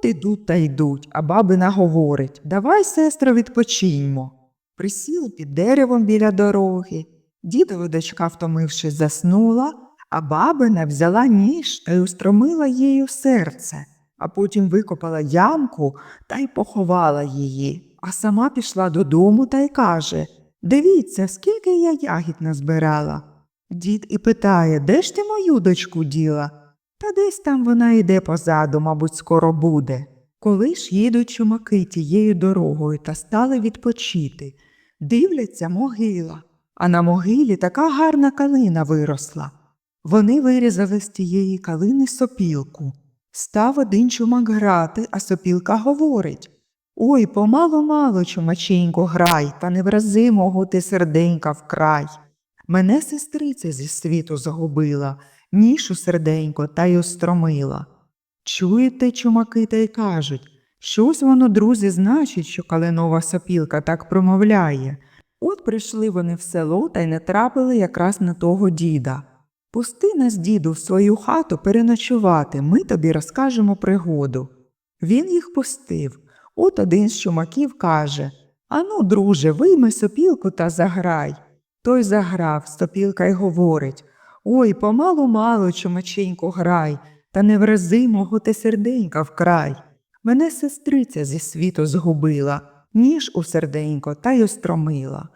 От ідуть та йдуть, а бабина говорить Давай, сестро, відпочиньмо. Присіли під деревом біля дороги. Дідова дочка, втомившись, заснула, а бабина взяла ніж й устромила в серце, а потім викопала ямку та й поховала її, а сама пішла додому та й каже Дивіться, скільки я ягід назбирала. Дід і питає, де ж ти мою дочку діла? Та десь там вона йде позаду, мабуть, скоро буде. Коли ж їдуть чумаки тією дорогою та стали відпочити, дивляться могила, а на могилі така гарна калина виросла. Вони вирізали з тієї калини сопілку. Став один чумак грати, а сопілка говорить Ой, помало-мало, чумаченько, грай, та не врази мого ти серденька вкрай. Мене сестриця зі світу загубила, нішу серденько та й остромила. Чуєте, чумаки, та й кажуть, щось воно, друзі, значить, що калинова сопілка так промовляє. От прийшли вони в село та й не трапили якраз на того діда. Пусти нас, діду, в свою хату переночувати, ми тобі розкажемо пригоду. Він їх пустив. От один з чумаків каже Ану, друже, вийми сопілку та заграй. Той заграв, сопілка й говорить Ой, помалу-мало, чумаченьку грай, та не врази мого ти серденька вкрай. Мене сестриця зі світу згубила, ніж у серденько та й остромила.